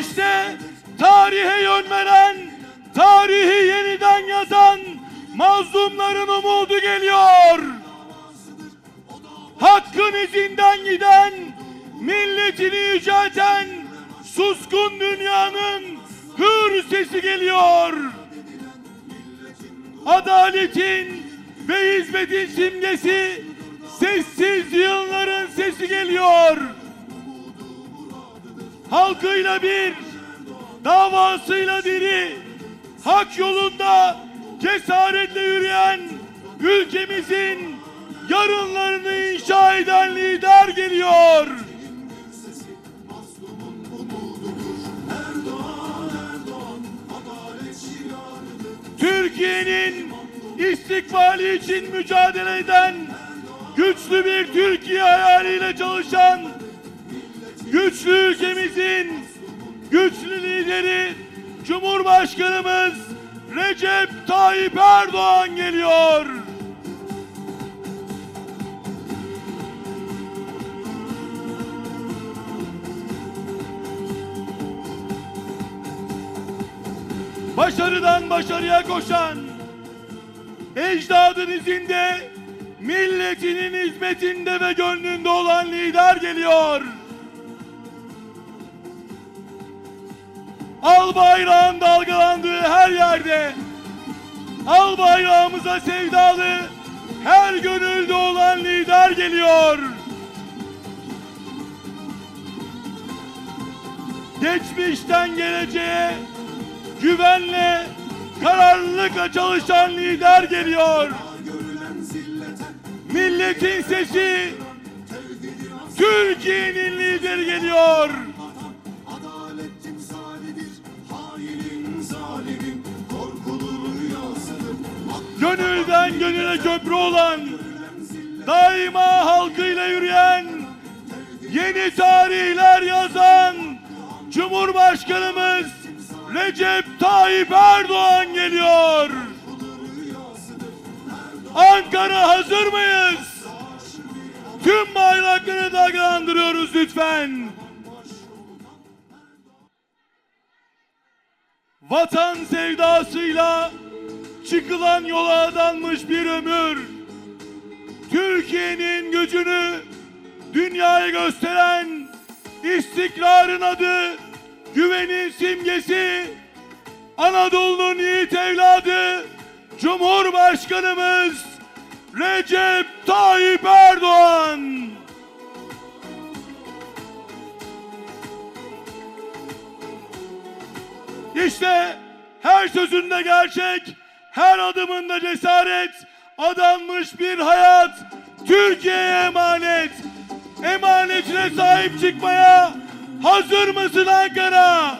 İşte tarihe yön veren, tarihi yeniden yazan mazlumların umudu geliyor. Hakkın izinden giden, milletini yücelten, suskun dünyanın hür sesi geliyor. Adaletin ve hizmetin simgesi, sessiz yığınların sesi geliyor. Halkıyla bir, davasıyla diri, hak yolunda cesaretle yürüyen ülkemizin yarınlarını inşa eden lider geliyor. Türkiye'nin istikbali için mücadele eden güçlü bir Türkiye hayaliyle çalışan güçlü ülkemizin güçlü lideri Cumhurbaşkanımız Recep Tayyip Erdoğan geliyor. Başarıdan başarıya koşan, ecdadın izinde, milletinin hizmetinde ve gönlünde olan lider geliyor. Al bayrağın dalgalandığı her yerde, al bayrağımıza sevdalı, her gönülde olan lider geliyor. Geçmişten geleceğe güvenle, kararlılıkla çalışan lider geliyor. Milletin sesi, Türkiye'nin lideri geliyor. Gönülden gönüle köprü olan, daima halkıyla yürüyen, yeni tarihler yazan Cumhurbaşkanımız Recep Tayyip Erdoğan geliyor. Ankara hazır mıyız? Tüm bayrakları dalgalandırıyoruz lütfen. Vatan sevdasıyla çıkılan yola adanmış bir ömür. Türkiye'nin gücünü dünyaya gösteren istikrarın adı, güvenin simgesi, Anadolu'nun yiğit evladı, Cumhurbaşkanımız Recep Tayyip Erdoğan. İşte her sözünde gerçek, her adımında cesaret, adanmış bir hayat, Türkiye'ye emanet. Emanetine sahip çıkmaya hazır mısın Ankara?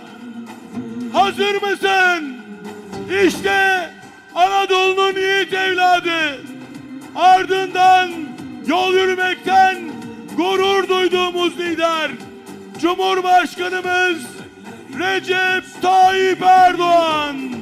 Hazır mısın? İşte Anadolu'nun yiğit evladı. Ardından yol yürümekten gurur duyduğumuz lider. Cumhurbaşkanımız Recep Tayyip Erdoğan.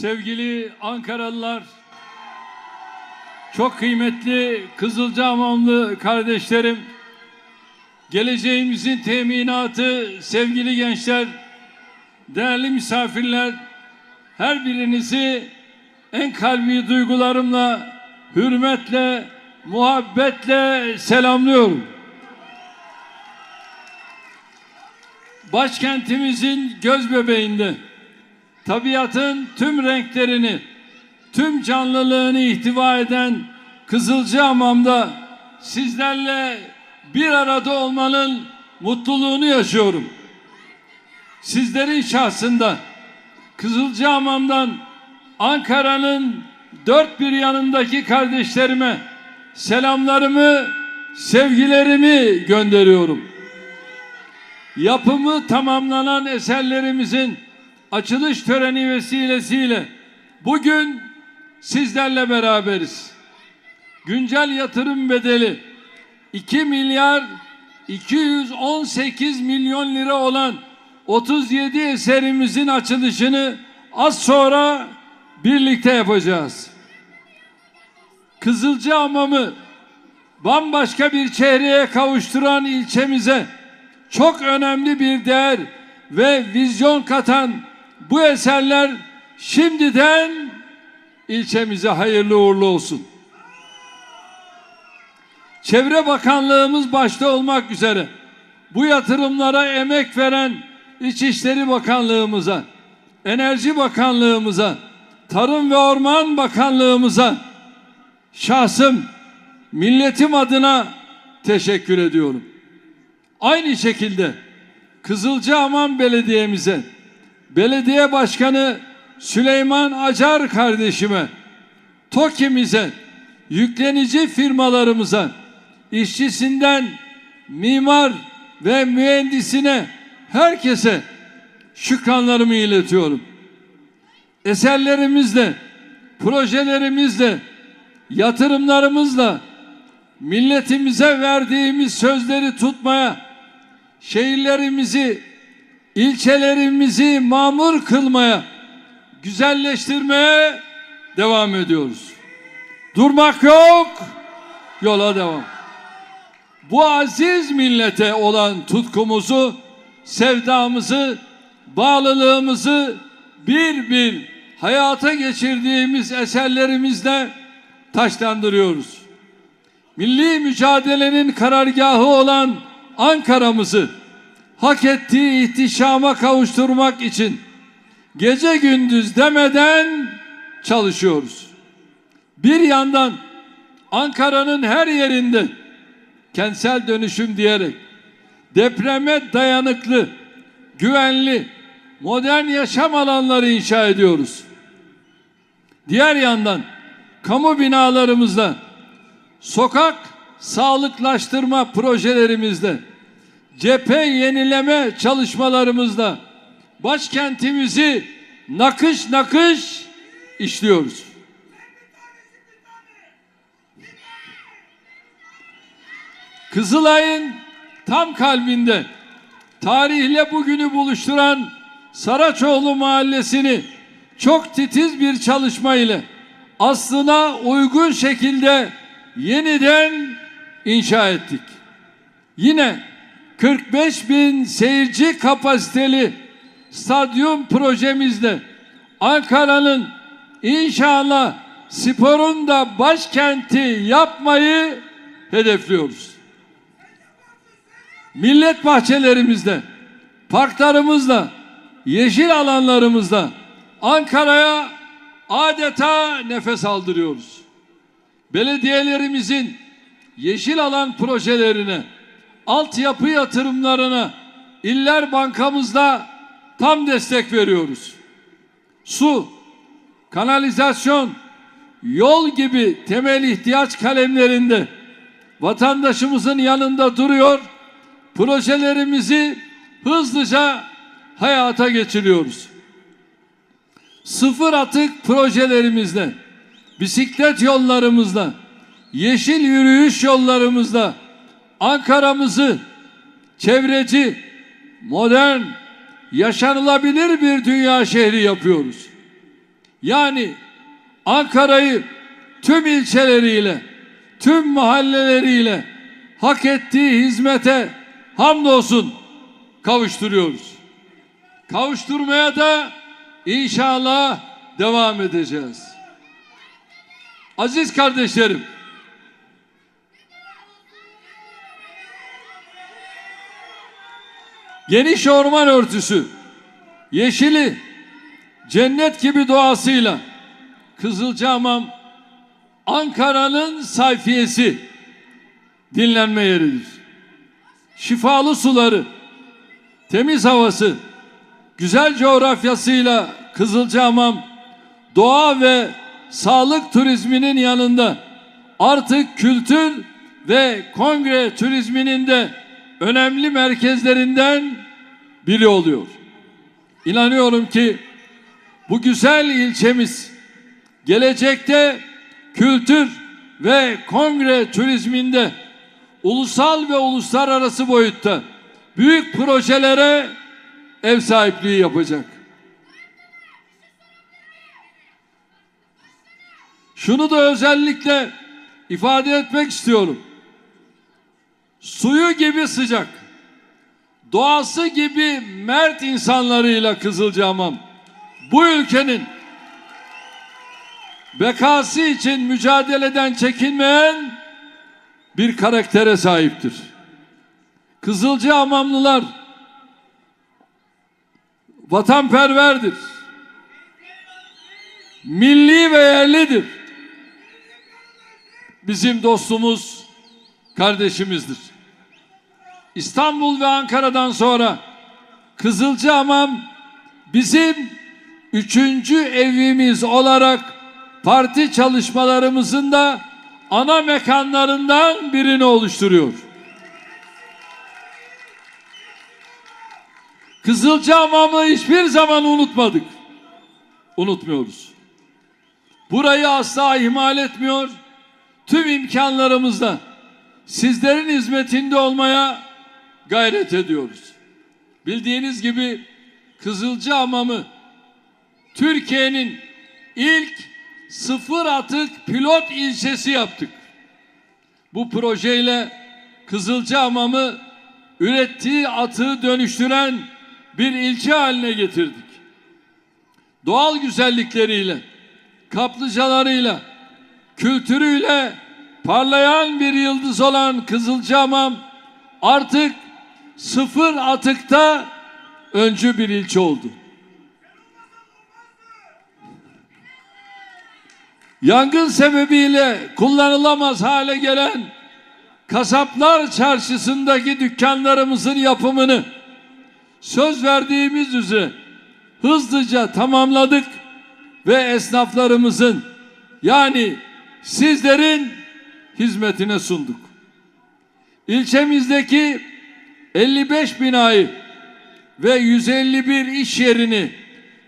Sevgili Ankaralılar, çok kıymetli Kızılcahamamlı kardeşlerim, geleceğimizin teminatı sevgili gençler, değerli misafirler, her birinizi en kalbi duygularımla, hürmetle, muhabbetle selamlıyorum. Başkentimizin göz bebeğinde tabiatın tüm renklerini, tüm canlılığını ihtiva eden Kızılcahamam'da sizlerle bir arada olmanın mutluluğunu yaşıyorum. sizlerin şahsında Kızılcahamam'dan Ankara'nın dört bir yanındaki kardeşlerime selamlarımı, sevgilerimi gönderiyorum. Yapımı tamamlanan eserlerimizin açılış töreni vesilesiyle bugün sizlerle beraberiz. Güncel yatırım bedeli 2 milyar 218 milyon lira olan 37 eserimizin açılışını az sonra birlikte yapacağız. Kızılcahamam'ı bambaşka bir çehreye kavuşturan ilçemize çok önemli bir değer ve vizyon katan bu eserler şimdiden ilçemize hayırlı uğurlu olsun. Çevre Bakanlığımız başta olmak üzere bu yatırımlara emek veren İçişleri Bakanlığımıza, Enerji Bakanlığımıza, Tarım ve Orman Bakanlığımıza şahsım milletim adına teşekkür ediyorum. Aynı şekilde Kızılcahamam Belediye'mize, Belediye Başkanı Süleyman Acar kardeşime, TOKİ'mize, yüklenici firmalarımıza, işçisinden mimar ve mühendisine herkese şükranlarımı iletiyorum. Eserlerimizle, projelerimizle, yatırımlarımızla milletimize verdiğimiz sözleri tutmaya, şehirlerimizi, ilçelerimizi mamur kılmaya, güzelleştirmeye devam ediyoruz. Durmak yok, yola devam. Bu aziz millete olan tutkumuzu, sevdamızı, bağlılığımızı bir bir hayata geçirdiğimiz eserlerimizle taşlandırıyoruz. Milli mücadelenin karargahı olan Ankara'mızı hak ettiği ihtişama kavuşturmak için gece gündüz demeden çalışıyoruz. Bir yandan Ankara'nın her yerinde kentsel dönüşüm diyerek depreme dayanıklı, güvenli, modern yaşam alanları inşa ediyoruz. Diğer yandan kamu binalarımızda sokak sağlıklaştırma projelerimizde cephe yenileme çalışmalarımızda başkentimizi nakış nakış işliyoruz. Kızılay'ın tam kalbinde tarihle bugünü buluşturan Saraçoğlu Mahallesi'ni çok titiz bir çalışma ile aslına uygun şekilde yeniden inşa ettik. Yine 45 bin seyirci kapasiteli stadyum projemizde Ankara'nın inşallah sporun da başkenti yapmayı hedefliyoruz. Millet bahçelerimizde, parklarımızda, yeşil alanlarımızda Ankara'ya adeta nefes aldırıyoruz. Belediyelerimizin yeşil alan projelerine, altyapı yatırımlarına İller Bankamızda tam destek veriyoruz. Su, kanalizasyon, yol gibi temel ihtiyaç kalemlerinde vatandaşımızın yanında duruyor. Projelerimizi hızlıca hayata geçiriyoruz. Sıfır atık projelerimizle, bisiklet yollarımızla, yeşil yürüyüş yollarımızla Ankara'mızı çevreci, modern, yaşanılabilir bir dünya şehri yapıyoruz. Yani Ankara'yı tüm ilçeleriyle, tüm mahalleleriyle hak ettiği hizmete hamdolsun kavuşturuyoruz. Kavuşturmaya da inşallah devam edeceğiz. Aziz kardeşlerim, geniş orman örtüsü, yeşili, cennet gibi doğasıyla Kızılcahamam Ankara'nın sayfiyesi dinlenme yeridir. Şifalı suları, temiz havası, güzel coğrafyasıyla Kızılcahamam doğa ve sağlık turizminin yanında artık kültür ve kongre turizminin de önemli merkezlerinden biri oluyor. İnanıyorum ki bu güzel ilçemiz gelecekte kültür ve kongre turizminde ulusal ve uluslararası boyutta büyük projelere ev sahipliği yapacak. Şunu da özellikle ifade etmek istiyorum. Suyu gibi sıcak, doğası gibi mert insanlarıyla Kızılcahamam bu ülkenin bekası için mücadeleden çekinmeyen bir karaktere sahiptir. Kızılcahamamlılar vatanperverdir. Milli ve yerlidir. Bizim dostumuz, kardeşimizdir. İstanbul ve Ankara'dan sonra Kızılcahamam bizim üçüncü evimiz olarak parti çalışmalarımızın da ana mekanlarından birini oluşturuyor. Kızılcahamam'ı hiçbir zaman unutmadık. Unutmuyoruz. Burayı asla ihmal etmiyor. Tüm imkanlarımızla sizlerin hizmetinde olmaya gayret ediyoruz. Bildiğiniz gibi Kızılcahamam'ı Türkiye'nin ilk sıfır atık pilot ilçesi yaptık. Bu projeyle Kızılcahamam'ı ürettiği atığı dönüştüren bir ilçe haline getirdik. Doğal güzellikleriyle, kaplıcalarıyla, kültürüyle parlayan bir yıldız olan Kızılcahamam artık sıfır atıkta öncü bir ilçe oldu. Yangın sebebiyle kullanılamaz hale gelen kasaplar çarşısındaki dükkanlarımızın yapımını söz verdiğimiz üzere hızlıca tamamladık ve esnaflarımızın yani sizlerin hizmetine sunduk. İlçemizdeki 55 binayı ve 151 iş yerini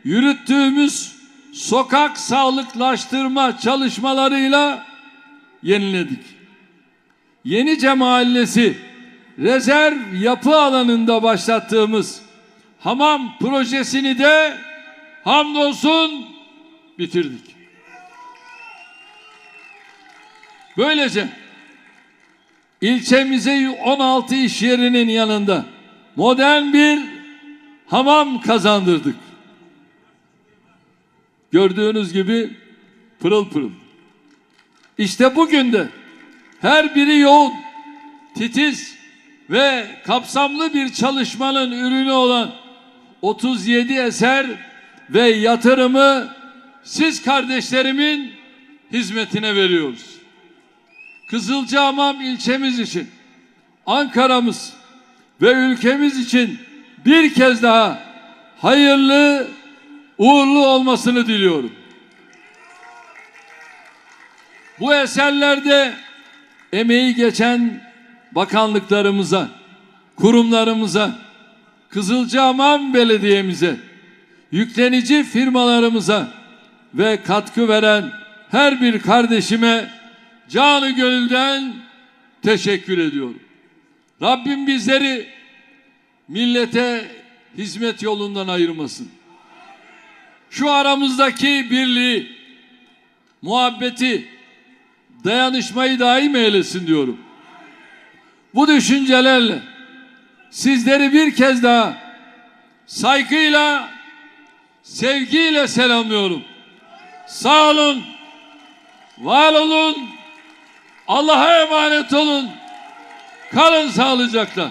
yürüttüğümüz sokak sağlıklaştırma çalışmalarıyla yeniledik. Yenice Mahallesi rezerv yapı alanında başlattığımız hamam projesini de hamdolsun bitirdik. Böylece ilçemize 16 iş yerinin yanında modern bir hamam kazandırdık. Gördüğünüz gibi pırıl pırıl. İşte bugün de her biri yoğun, titiz ve kapsamlı bir çalışmanın ürünü olan 37 eser ve yatırımı siz kardeşlerimin hizmetine veriyoruz. Kızılcahamam ilçemiz için, Ankara'mız ve ülkemiz için bir kez daha hayırlı, uğurlu olmasını diliyorum. Bu eserlerde emeği geçen bakanlıklarımıza, kurumlarımıza, Kızılcahamam Belediye'mize, yüklenici firmalarımıza ve katkı veren her bir kardeşime canı gönülden teşekkür ediyorum. Rabbim bizleri millete hizmet yolundan ayırmasın. Şu aramızdaki birliği, muhabbeti, dayanışmayı daim eylesin diyorum. Bu düşüncelerle sizleri bir kez daha saygıyla, sevgiyle selamlıyorum. Sağ olun, var olun, Allah'a emanet olun. Kalın sağlıcakla.